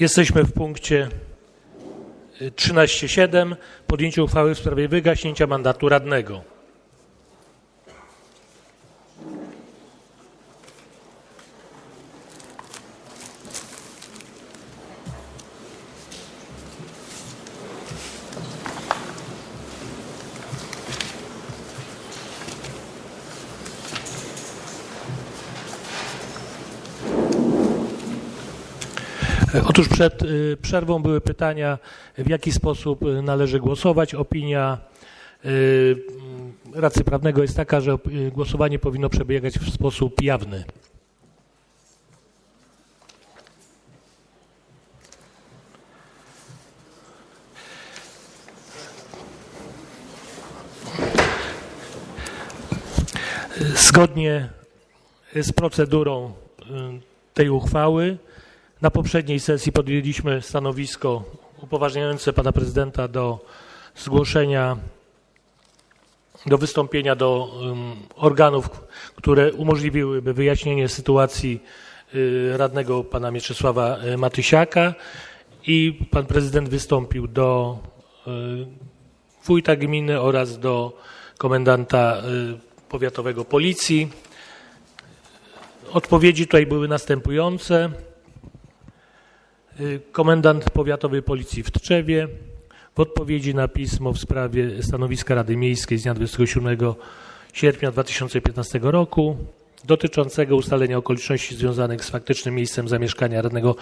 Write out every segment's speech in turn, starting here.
Jesteśmy w punkcie y, 13.7. Podjęcie uchwały w sprawie wygaśnięcia mandatu radnego. Przed y, przerwą były pytania, w jaki sposób y, należy głosować. Opinia y, mm, Radcy Prawnego jest taka, że głosowanie powinno przebiegać w sposób jawny. Zgodnie z procedurą tej uchwały na poprzedniej sesji podjęliśmy stanowisko upoważniające pana prezydenta do zgłoszenia, do wystąpienia do organów, które umożliwiłyby wyjaśnienie sytuacji y, radnego pana Mieczysława y, Matysiaka i pan prezydent wystąpił do y, wójta gminy oraz do komendanta powiatowego policji. Odpowiedzi tutaj były następujące. Y, Komendant Powiatowej Policji w Tczewie w odpowiedzi na pismo w sprawie stanowiska Rady Miejskiej z dnia 27 sierpnia 2015 roku dotyczącego ustalenia okoliczności związanych z faktycznym miejscem zamieszkania radnego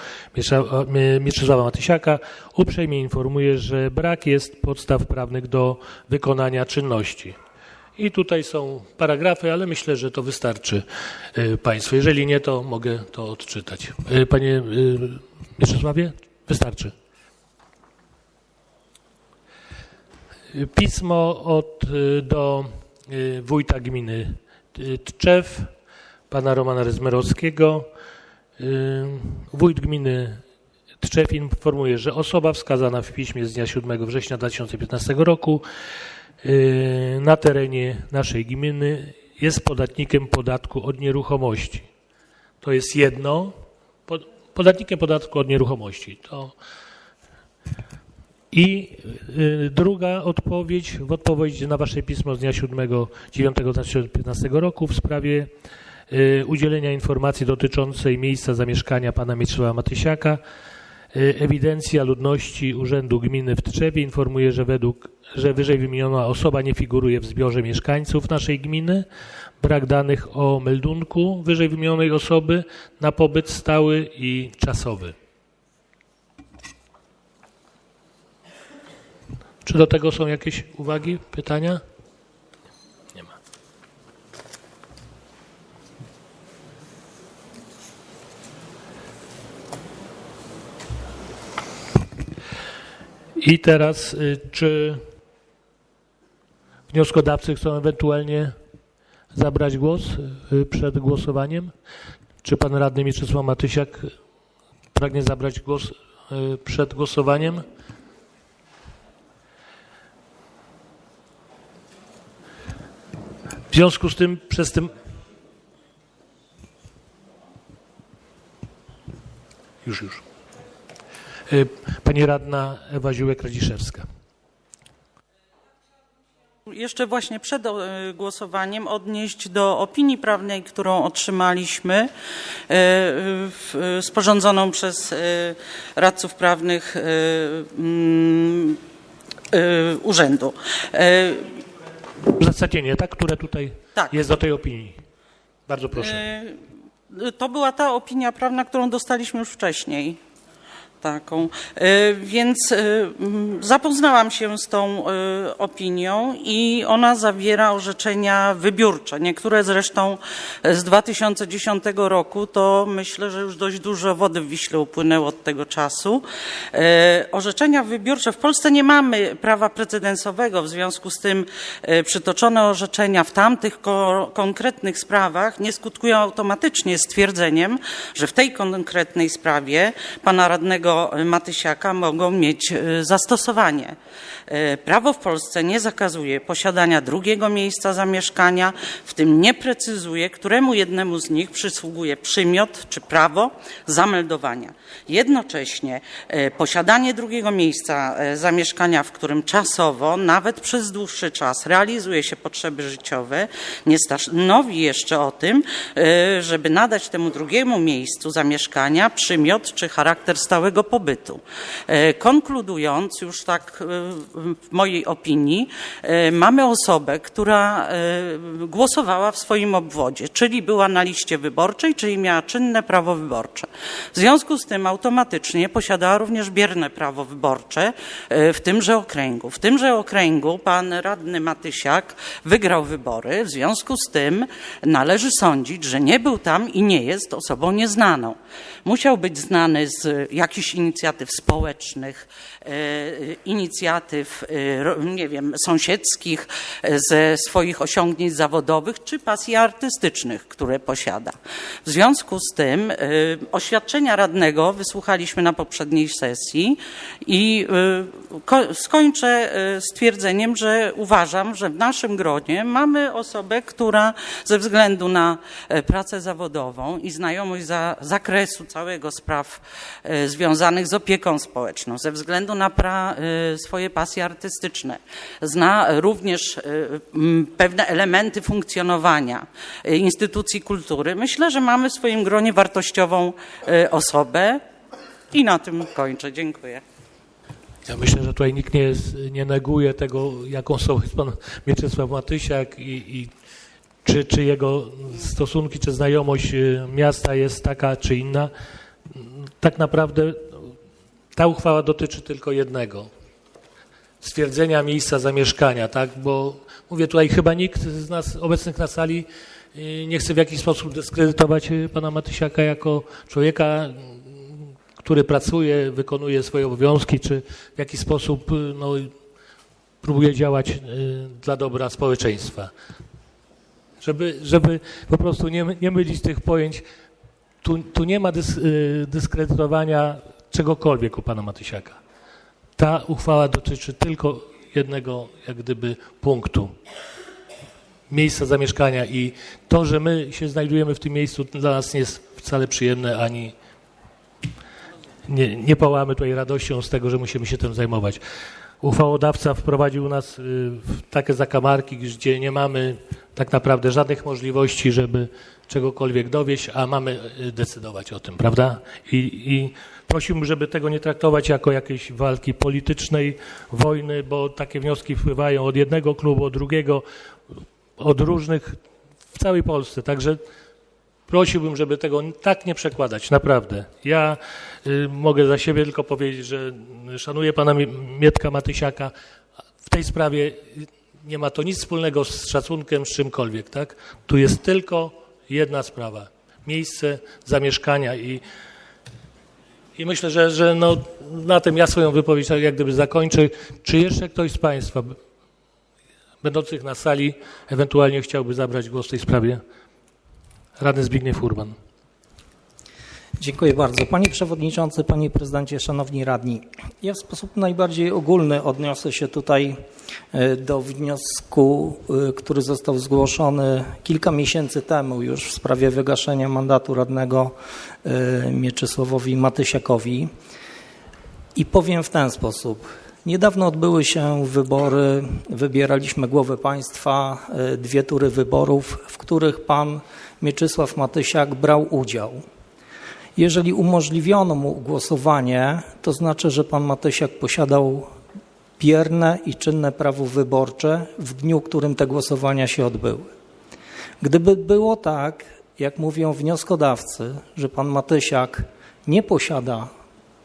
Mieczysława Matysiaka uprzejmie informuje, że brak jest podstaw prawnych do wykonania czynności. I tutaj są paragrafy, ale myślę, że to wystarczy y, Państwu. Jeżeli nie, to mogę to odczytać. Y, Panie y, Mieczysławie, wystarczy. Pismo od, do wójta gminy Tczew, pana Romana Rezmerowskiego. Wójt gminy Tczew informuje, że osoba wskazana w piśmie z dnia 7 września 2015 roku na terenie naszej gminy jest podatnikiem podatku od nieruchomości. To jest jedno. Pod- Podatnikiem podatku od nieruchomości. To i y, druga odpowiedź, w odpowiedzi na Wasze pismo z dnia 7 9 2015 roku w sprawie y, udzielenia informacji dotyczącej miejsca zamieszkania pana Mieczysława Matysiaka. Y, Ewidencja ludności Urzędu Gminy w Tczewie informuje, że według, że wyżej wymieniona osoba nie figuruje w zbiorze mieszkańców naszej gminy. Brak danych o meldunku wyżej wymienionej osoby na pobyt stały i czasowy. Czy do tego są jakieś uwagi, pytania? Nie ma. I teraz, y, czy wnioskodawcy chcą ewentualnie zabrać głos y, przed głosowaniem? Czy pan radny Mieczysław Matysiak pragnie zabrać głos y, przed głosowaniem? W związku z tym, przez tym. Już, już. Y, Pani radna Ewa Ziółek-Radziszewska. Jeszcze właśnie przed e, głosowaniem odnieść do opinii prawnej, którą otrzymaliśmy, e, w- sporządzoną przez e, radców prawnych e, mm, e, urzędu. E, Uzasadnienie, tak, które tutaj Tak. jest do tej opinii. Bardzo proszę. E, To była ta opinia prawna, którą dostaliśmy już wcześniej. Taką. E, Więc e, mm, zapoznałam się z tą e, opinią i ona zawiera orzeczenia wybiórcze. Niektóre zresztą z 2010 roku, to myślę, że już dość dużo wody w Wiśle upłynęło od tego czasu. Orzeczenia wybiórcze. W Polsce nie mamy prawa precedensowego, w związku z tym przytoczone orzeczenia w tamtych ko- konkretnych sprawach nie skutkują automatycznie stwierdzeniem, że w tej konkretnej sprawie pana radnego Matysiaka mogą mieć e, zastosowanie. E, Prawo w Polsce nie zakazuje posiadania drugiego miejsca zamieszkania, w tym nie precyzuje, któremu jednemu z nich przysługuje przymiot czy prawo zameldowania. Jednocześnie e, posiadanie drugiego miejsca zamieszkania, w którym czasowo, nawet przez dłuższy czas, realizuje się potrzeby życiowe, nie stanowi jeszcze o tym, żeby nadać temu drugiemu miejscu zamieszkania przymiot czy charakter stałego pobytu. E, Konkludując, już tak e, w mojej opinii, e, mamy osobę, która głosowała w swoim obwodzie, czyli była na liście wyborczej, czyli miała czynne prawo wyborcze. W związku z tym automatycznie posiadała również bierne prawo wyborcze w tymże okręgu. W tymże okręgu pan radny Matysiak wygrał wybory, w związku z tym należy sądzić, że nie był tam i nie jest osobą nieznaną. Musiał być znany z jakichś inicjatyw społecznych, e, inicjatyw, e, nie wiem, sąsiedzkich, e, ze swoich osiągnięć zawodowych czy pasji artystycznych, które posiada. W związku z tym oświadczenia radnego wysłuchaliśmy na poprzedniej sesji i ko- skończę stwierdzeniem, że uważam, że w naszym gronie mamy osobę, która ze względu na pracę zawodową i znajomość za, zakresu całego spraw e, związanych z opieką społeczną, ze względu na pra, e, swoje pasje artystyczne, zna również m, pewne elementy funkcjonowania e, instytucji kultury. Myślę, że mamy w swoim gronie wartościową osobę i na tym kończę. Dziękuję. Ja myślę, że tutaj nikt nie, nie neguje tego, jaką są jest pan Mieczysław Matysiak i, i czy, czy jego stosunki, czy znajomość y, miasta jest taka, czy inna. Tak naprawdę ta uchwała dotyczy tylko jednego. Stwierdzenia miejsca zamieszkania, tak? Bo mówię tutaj chyba nikt z nas obecnych na sali y, nie chce w jakiś sposób dyskredytować y, pana Matysiaka jako człowieka, który pracuje, wykonuje swoje obowiązki, czy w jakiś sposób y, no, próbuje działać y, dla dobra społeczeństwa. Żeby, żeby po prostu nie, nie mylić tych pojęć, tu, tu nie ma dys, y, dyskredytowania czegokolwiek u pana Matysiaka. Ta uchwała dotyczy tylko jednego, jak gdyby, punktu. Miejsca zamieszkania i to, że my się znajdujemy w tym miejscu, dla nas nie jest wcale przyjemne ani nie, nie pałamy tutaj radością z tego, że musimy się tym zajmować. Uchwałodawca wprowadził nas y, w takie zakamarki, gdzie nie mamy tak naprawdę żadnych możliwości, żeby czegokolwiek dowieść, a mamy y, decydować o tym, prawda? I, i prosiłbym, żeby tego nie traktować jako jakiejś walki politycznej, wojny, bo takie wnioski wpływają od jednego klubu, od drugiego, od różnych w całej Polsce. Także prosiłbym, żeby tego tak nie przekładać, naprawdę. Ja y, mogę za siebie tylko powiedzieć, że szanuję pana Mi- Mietka Matysiaka. W tej sprawie nie ma to nic wspólnego z szacunkiem, z czymkolwiek, tak? Tu jest tylko jedna sprawa. Miejsce zamieszkania i, i myślę, że, że no, na tym ja swoją wypowiedź tak jak gdyby zakończę. Czy jeszcze ktoś z państwa będących na sali ewentualnie chciałby zabrać głos w tej sprawie? Radny Zbigniew Urban. Dziękuję bardzo. Panie Przewodniczący, Panie Prezydencie, Szanowni Radni. Ja w sposób najbardziej ogólny odniosę się tutaj e, do wniosku, e, który został zgłoszony kilka miesięcy temu już w sprawie wygaszenia mandatu radnego e, Mieczysławowi Matysiakowi. I powiem w ten sposób. Niedawno odbyły się wybory, wybieraliśmy głowę państwa, dwie tury wyborów, w których pan Mieczysław Matysiak brał udział. Jeżeli umożliwiono mu głosowanie, to znaczy, że pan Matysiak posiadał bierne i czynne prawo wyborcze w dniu, w którym te głosowania się odbyły. Gdyby było tak, jak mówią wnioskodawcy, że pan Matysiak nie posiada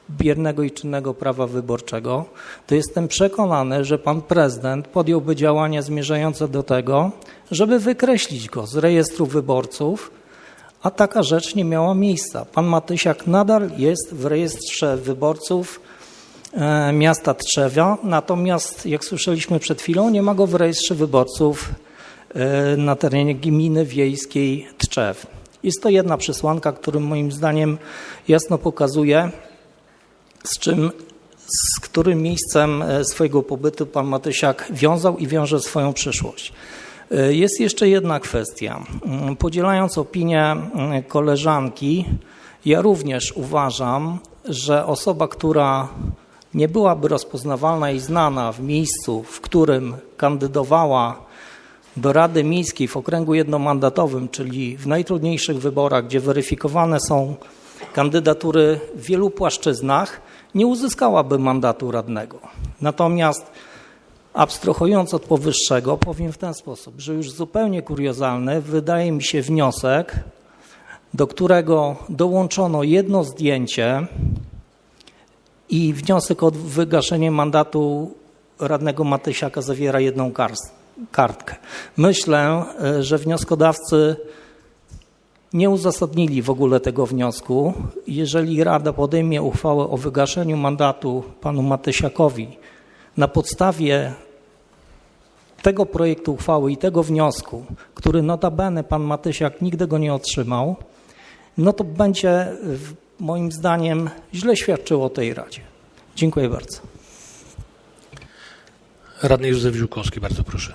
biernego i czynnego prawa wyborczego, to jestem przekonany, że pan prezydent podjąłby działania zmierzające do tego, żeby wykreślić go z rejestru wyborców, a taka rzecz nie miała miejsca. Pan Matysiak nadal jest w rejestrze wyborców e, miasta Trzewia, natomiast jak słyszeliśmy przed chwilą, nie ma go w rejestrze wyborców e, na terenie gminy wiejskiej Tczew. Jest to jedna przesłanka, która moim zdaniem jasno pokazuje, z czym, z którym miejscem e, swojego pobytu pan Matysiak wiązał i wiąże swoją przyszłość. Jest jeszcze jedna kwestia. Podzielając opinię mm, koleżanki, ja również uważam, że osoba, która nie byłaby rozpoznawalna i znana w miejscu, w którym kandydowała do Rady Miejskiej w okręgu jednomandatowym, czyli w najtrudniejszych wyborach, gdzie weryfikowane są kandydatury w wielu płaszczyznach, nie uzyskałaby mandatu radnego. Natomiast abstrahując od powyższego, powiem w ten sposób, że już zupełnie kuriozalny wydaje mi się wniosek, do którego dołączono jedno zdjęcie i wniosek o wygaszenie mandatu radnego Matysiaka zawiera jedną kartkę. Myślę, e, że wnioskodawcy nie uzasadnili w ogóle tego wniosku. Jeżeli Rada podejmie uchwałę o wygaszeniu mandatu panu Matysiakowi na podstawie tego projektu uchwały i tego wniosku, który notabene pan Matysiak nigdy go nie otrzymał, no to będzie moim zdaniem źle świadczyło o tej Radzie. Dziękuję bardzo. Radny Józef Ziółkowski, bardzo proszę.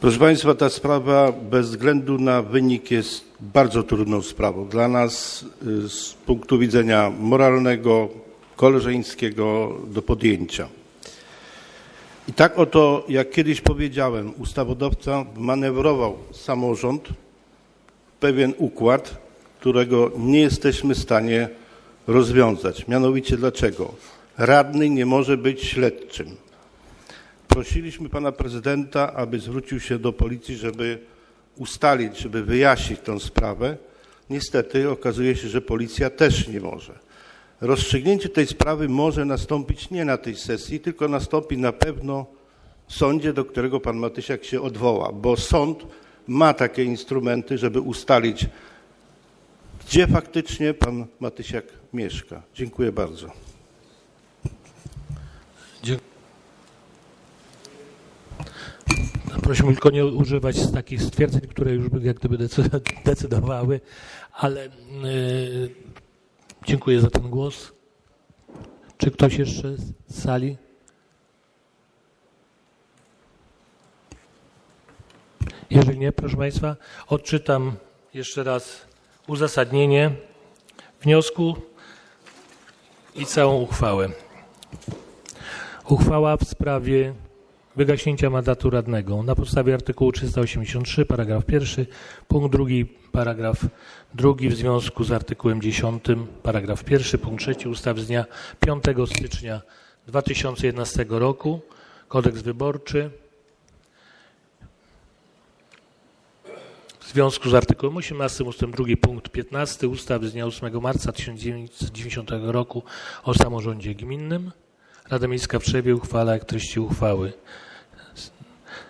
Proszę Państwa, ta sprawa bez względu na wynik jest bardzo trudną sprawą dla nas y, z punktu widzenia moralnego, koleżeńskiego do podjęcia. I tak oto, jak kiedyś powiedziałem, ustawodawca manewrował samorząd w pewien układ, którego nie jesteśmy w stanie rozwiązać. Mianowicie dlaczego? Radny nie może być śledczym. Prosiliśmy pana prezydenta, aby zwrócił się do policji, żeby ustalić, żeby wyjaśnić tę sprawę. Niestety okazuje się, że policja też nie może. Rozstrzygnięcie tej sprawy może nastąpić nie na tej sesji, tylko nastąpi na pewno w sądzie, do którego pan Matysiak się odwoła, bo sąd ma takie instrumenty, żeby ustalić, gdzie faktycznie pan Matysiak mieszka. Dziękuję bardzo. Prosimy tylko nie używać takich stwierdzeń, które już jak gdyby decy- decydowały, ale yy, dziękuję za ten głos. Czy ktoś jeszcze z sali? Jeżeli nie, proszę Państwa, odczytam jeszcze raz uzasadnienie wniosku i całą uchwałę. Uchwała w sprawie wygaśnięcia mandatu radnego na podstawie artykułu 383 paragraf 1 punkt 2 paragraf 2 w związku z artykułem 10 paragraf 1 punkt 3 ustawy z dnia 5 stycznia 2011 roku kodeks wyborczy w związku z artykułem 18 ust. 2 punkt 15 ustawy z dnia 8 marca 1990 roku o samorządzie gminnym Rada Miejska w Trzewie uchwala jak treści uchwały.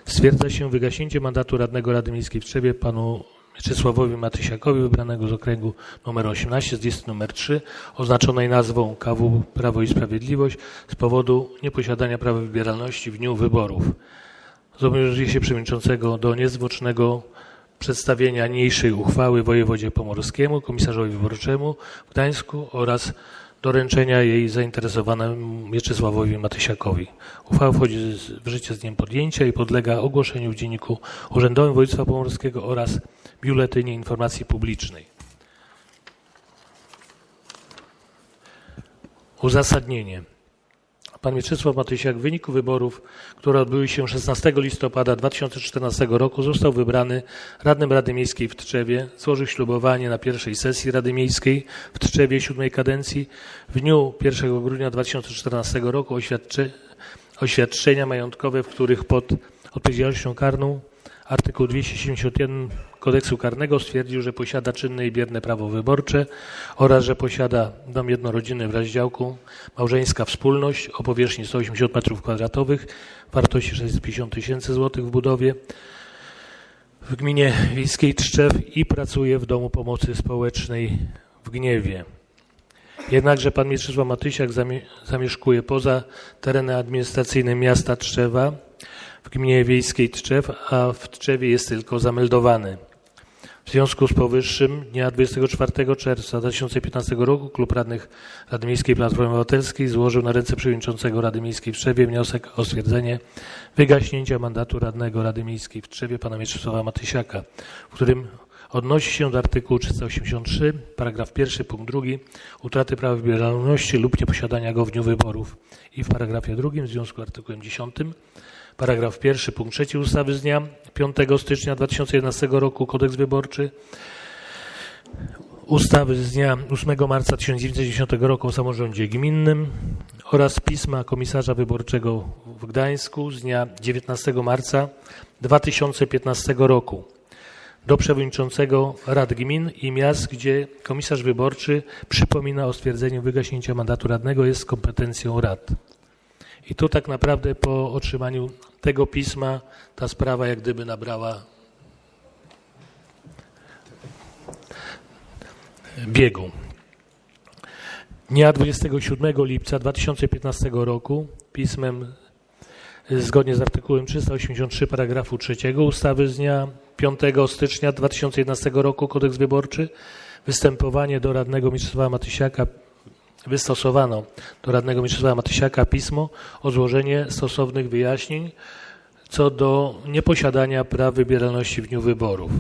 Stwierdza się wygaśnięcie mandatu radnego Rady Miejskiej w Trzewie panu Mieczysławowi Matysiakowi, wybranego z okręgu nr 18 z listy nr 3, oznaczonej nazwą KW Prawo i Sprawiedliwość z powodu nieposiadania prawa wybieralności w dniu wyborów. Zobowiązuje się przewodniczącego do niezwłocznego przedstawienia niniejszej uchwały wojewodzie pomorskiemu, komisarzowi wyborczemu w Gdańsku oraz doręczenia jej zainteresowanemu Mieczysławowi Matysiakowi. Uchwała wchodzi w życie z dniem podjęcia i podlega ogłoszeniu w Dzienniku Urzędowym Województwa Pomorskiego oraz Biuletynie Informacji Publicznej. Uzasadnienie. Pan Mieczysław Matysiak w wyniku wyborów, które odbyły się 16 listopada 2014 roku, został wybrany radnym Rady Miejskiej w Tczewie. Złożył ślubowanie na pierwszej sesji Rady Miejskiej w Tczewie siódmej kadencji. W dniu 1 grudnia 2014 roku oświadczy, oświadczenia majątkowe, w których pod odpowiedzialnością karną artykuł 271 kodeksu karnego stwierdził, że posiada czynne i bierne prawo wyborcze oraz, że posiada dom jednorodzinny w rozdziałku małżeńska wspólność o powierzchni 180 m2, wartości 650 tysięcy złotych w budowie w gminie wiejskiej Trzczew i pracuje w Domu Pomocy Społecznej w Gniewie. Jednakże pan Mieczysław Matysiak zamie- zamieszkuje poza terenem administracyjnym miasta Trzewa w gminie wiejskiej Tczew, a w Tczewie jest tylko zameldowany. W związku z powyższym dnia 24 czerwca 2015 roku Klub Radnych Rady Miejskiej Platformy Obywatelskiej złożył na ręce przewodniczącego Rady Miejskiej w Trzewie wniosek o stwierdzenie wygaśnięcia mandatu radnego Rady Miejskiej w Trzewie pana Mieczysława Matysiaka, w którym odnosi się do artykułu 383, paragraf pierwszy, punkt drugi, utraty prawa wybieralności lub nieposiadania go w dniu wyborów. I w paragrafie drugim w związku z artykułem 10 Paragraf pierwszy, punkt trzeci ustawy z dnia 5 stycznia 2011 roku Kodeks Wyborczy, ustawy z dnia 8 marca 1990 roku o samorządzie gminnym oraz pisma komisarza wyborczego w Gdańsku z dnia 19 marca 2015 roku do przewodniczącego Rad Gmin i Miast, gdzie komisarz wyborczy przypomina o stwierdzeniu wygaśnięcia mandatu radnego jest kompetencją rad. I tu tak naprawdę po otrzymaniu tego pisma ta sprawa jak gdyby nabrała biegu. Dnia 27 lipca 2015 roku pismem zgodnie z artykułem 383 paragrafu 3 ustawy z dnia 5 stycznia 2011 roku Kodeks Wyborczy występowanie do radnego Mieczysława Matysiaka wystosowano do radnego Mieczysława Matysiaka pismo o złożenie stosownych wyjaśnień co do nieposiadania praw wybieralności w dniu wyborów.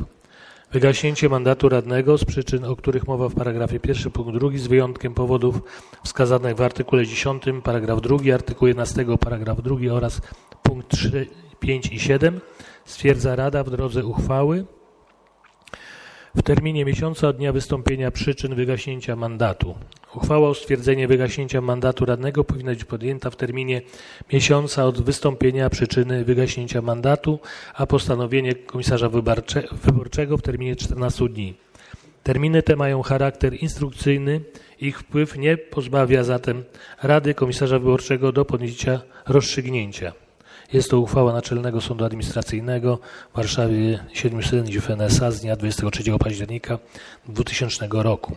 Wygaśnięcie mandatu radnego z przyczyn, o których mowa w paragrafie 1 punkt 2 z wyjątkiem powodów wskazanych w artykule 10 paragraf 2, artykuł 11 paragraf 2 oraz punkt 3, 5 i 7 stwierdza Rada w drodze uchwały w terminie miesiąca od dnia wystąpienia przyczyn wygaśnięcia mandatu. Uchwała o stwierdzenie wygaśnięcia mandatu radnego powinna być podjęta w terminie miesiąca od wystąpienia przyczyny wygaśnięcia mandatu, a postanowienie komisarza wyborcze, wyborczego w terminie 14 dni. Terminy te mają charakter instrukcyjny, ich wpływ nie pozbawia zatem Rady Komisarza Wyborczego do podjęcia rozstrzygnięcia. Jest to uchwała Naczelnego Sądu Administracyjnego w Warszawie 7 sędziów NSA z dnia 23 października 2000 roku.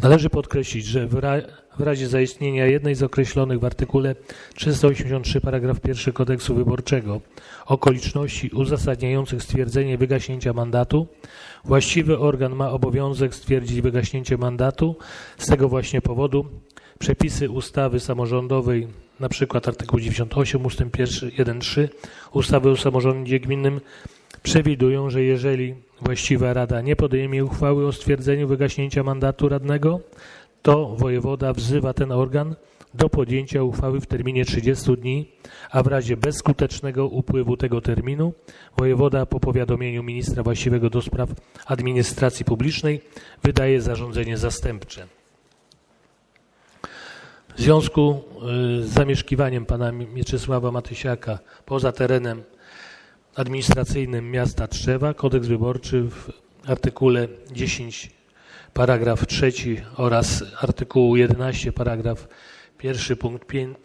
Należy podkreślić, że w, ra w razie zaistnienia jednej z określonych w artykule 383 paragraf 1 kodeksu wyborczego okoliczności uzasadniających stwierdzenie wygaśnięcia mandatu, właściwy organ ma obowiązek stwierdzić wygaśnięcie mandatu. Z tego właśnie powodu przepisy ustawy samorządowej, na przykład artykuł 98 ust. 1-3 ustawy o samorządzie gminnym przewidują, że jeżeli właściwa rada nie podejmie uchwały o stwierdzeniu wygaśnięcia mandatu radnego, to wojewoda wzywa ten organ do podjęcia uchwały w terminie 30 dni, a w razie bezskutecznego upływu tego terminu wojewoda po powiadomieniu ministra właściwego do spraw administracji publicznej wydaje zarządzenie zastępcze. W związku y, z zamieszkiwaniem pana Mieczysława Matysiaka poza terenem administracyjnym miasta Trzewa kodeks wyborczy w artykule 10 paragraf 3 oraz artykułu 11 paragraf 1 punkt 5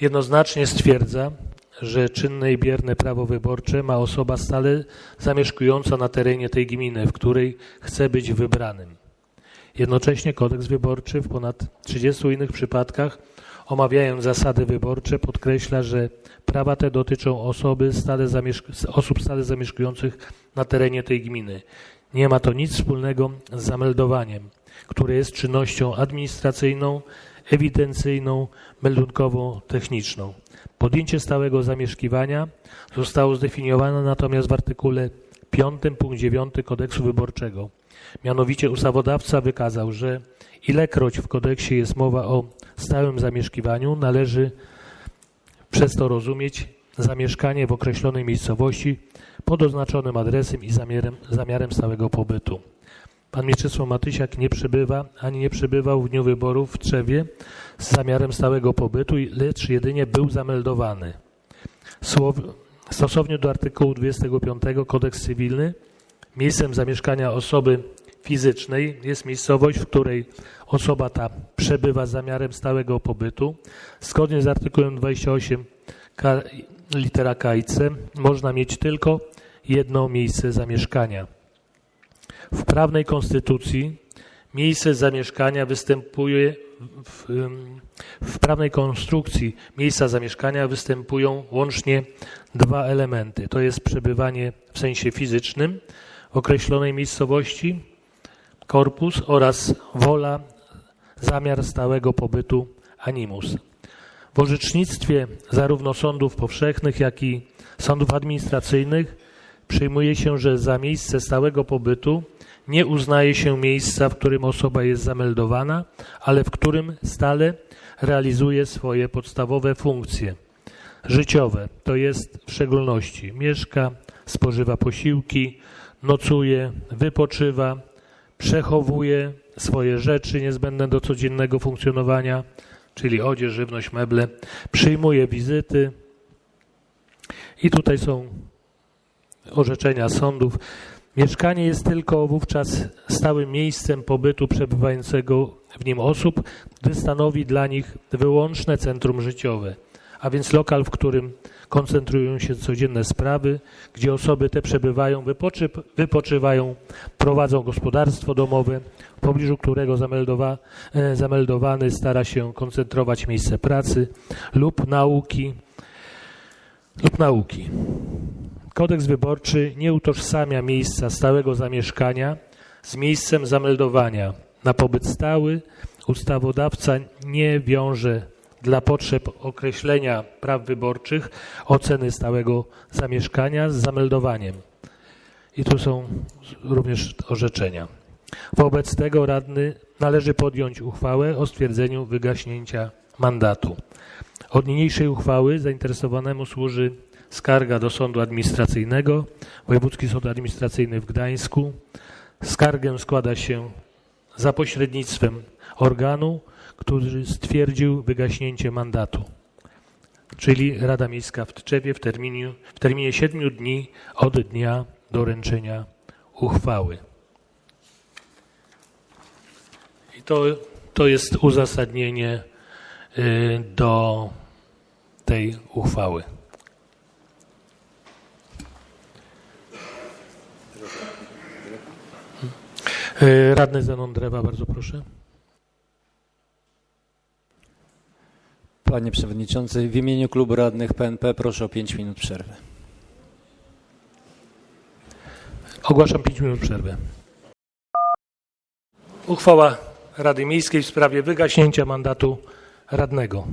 jednoznacznie stwierdza, że czynne i bierne prawo wyborcze ma osoba stale zamieszkująca na terenie tej gminy, w której chce być wybranym. Jednocześnie kodeks wyborczy w ponad 30 innych przypadkach omawiając zasady wyborcze podkreśla, że prawa te dotyczą osoby stale osób stale zamieszkujących na terenie tej gminy. Nie ma to nic wspólnego z zameldowaniem, które jest czynnością administracyjną, ewidencyjną, meldunkową, techniczną. Podjęcie stałego zamieszkiwania zostało zdefiniowane natomiast w artykule 5 punkt 9 kodeksu wyborczego. Mianowicie ustawodawca wykazał, że ilekroć w kodeksie jest mowa o stałym zamieszkiwaniu, należy przez to rozumieć zamieszkanie w określonej miejscowości pod oznaczonym adresem i zamiarem, zamiarem stałego pobytu. Pan Mieczysław Matysiak nie przebywa ani nie przebywał w dniu wyborów w Trzewie z zamiarem stałego pobytu, lecz jedynie był zameldowany. Słow, stosownie do artykułu 25 Kodeks Cywilny miejscem zamieszkania osoby fizycznej jest miejscowość, w której osoba ta przebywa zamiarem stałego pobytu. Zgodnie z artykułem 28 K, litera K i C można mieć tylko jedno miejsce zamieszkania. W prawnej konstytucji miejsce zamieszkania występuje w, w prawnej konstrukcji miejsca zamieszkania występują łącznie dwa elementy. To jest przebywanie w sensie fizycznym określonej miejscowości, korpus oraz wola, zamiar stałego pobytu animus. W orzecznictwie zarówno sądów powszechnych, jak i sądów administracyjnych przyjmuje się, że za miejsce stałego pobytu nie uznaje się miejsca, w którym osoba jest zameldowana, ale w którym stale realizuje swoje podstawowe funkcje życiowe, to jest w szczególności mieszka, spożywa posiłki, nocuje, wypoczywa, przechowuje swoje rzeczy niezbędne do codziennego funkcjonowania, czyli odzież, żywność, meble, przyjmuje wizyty. I tutaj są orzeczenia sądów. Mieszkanie jest tylko wówczas stałym miejscem pobytu przebywającego w nim osób, gdy stanowi dla nich wyłączne centrum życiowe, a więc lokal, w którym koncentrują się codzienne sprawy, gdzie osoby te przebywają, wypoczy, wypoczywają, prowadzą gospodarstwo domowe, w pobliżu którego zameldowa, e, zameldowany stara się koncentrować miejsce pracy lub nauki lub nauki. Kodeks wyborczy nie utożsamia miejsca stałego zamieszkania z miejscem zameldowania. Na pobyt stały ustawodawca nie wiąże dla potrzeb określenia praw wyborczych oceny stałego zamieszkania z zameldowaniem. I tu są również orzeczenia. Wobec tego radny należy podjąć uchwałę o stwierdzeniu wygaśnięcia mandatu. Od niniejszej uchwały zainteresowanemu służy skarga do Sądu Administracyjnego, Wojewódzki Sąd Administracyjny w Gdańsku. Skargę składa się za pośrednictwem organu, który stwierdził wygaśnięcie mandatu, czyli Rada Miejska w Tczewie w terminie, w terminie 7 dni od dnia doręczenia uchwały. I to, to jest uzasadnienie y, do tej uchwały. Radny Zenon Drewa, bardzo proszę. Panie Przewodniczący, w imieniu Klubu Radnych PNP proszę o 5 minut przerwy. Ogłaszam 5 minut przerwy. Uchwała Rady Miejskiej w sprawie wygaśnięcia mandatu radnego.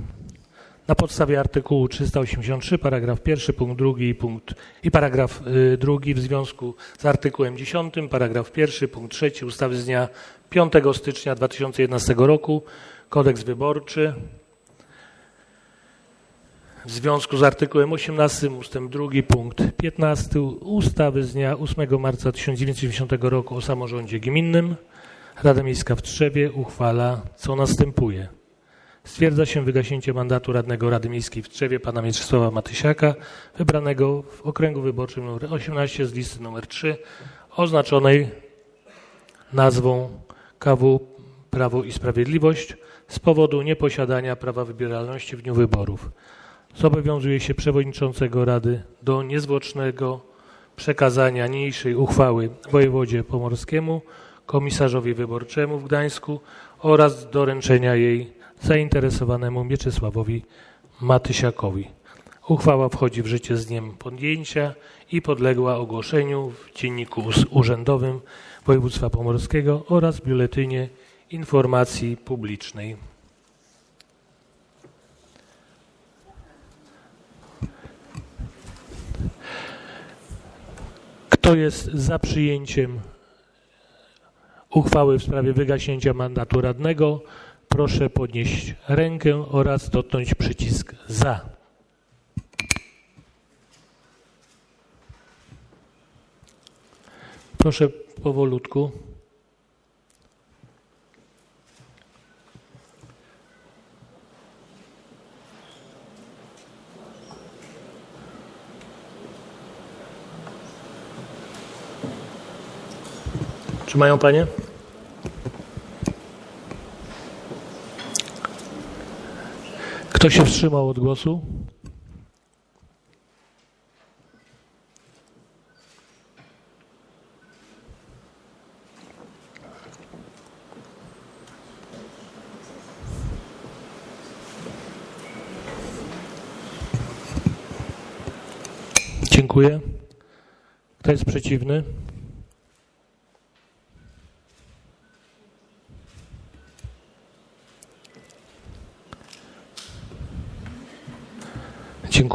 Na podstawie artykułu 383, paragraf 1, punkt 2 i, punkt, i paragraf 2 w związku z artykułem 10, paragraf 1, punkt 3 ustawy z dnia 5 stycznia 2011 roku, kodeks wyborczy, w związku z artykułem 18 ust. 2 punkt 15 ustawy z dnia 8 marca 1990 roku o samorządzie gminnym Rada Miejska w Trzewie uchwala co następuje. Stwierdza się wygaśnięcie mandatu radnego Rady Miejskiej w Trzewie pana Mieczysława Matysiaka, wybranego w okręgu wyborczym nr 18 z listy nr 3 oznaczonej nazwą KW Prawo i Sprawiedliwość z powodu nieposiadania prawa wybieralności w dniu wyborów. Zobowiązuje się przewodniczącego Rady do niezwłocznego przekazania niniejszej uchwały wojewodzie pomorskiemu, komisarzowi wyborczemu w Gdańsku oraz doręczenia jej zainteresowanemu Mieczysławowi Matysiakowi. Uchwała wchodzi w życie z dniem podjęcia i podległa ogłoszeniu w Dzienniku Urzędowym Województwa Pomorskiego oraz Biuletynie Informacji Publicznej. Kto jest za przyjęciem uchwały w sprawie wygaśnięcia mandatu radnego, proszę podnieść rękę oraz dotknąć przycisk za. Proszę powolutku. Czy mają panie? Kto się wstrzymał od głosu? Dziękuję. Kto jest przeciwny?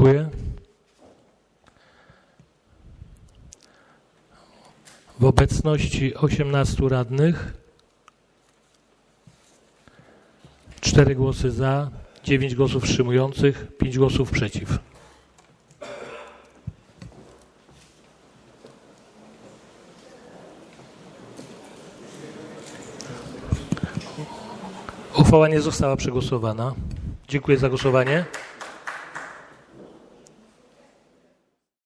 Dziękuję. W obecności 18 radnych 4 głosy za, 9 głosów wstrzymujących, 5 głosów przeciw. Uchwała nie została przegłosowana. Dziękuję za głosowanie.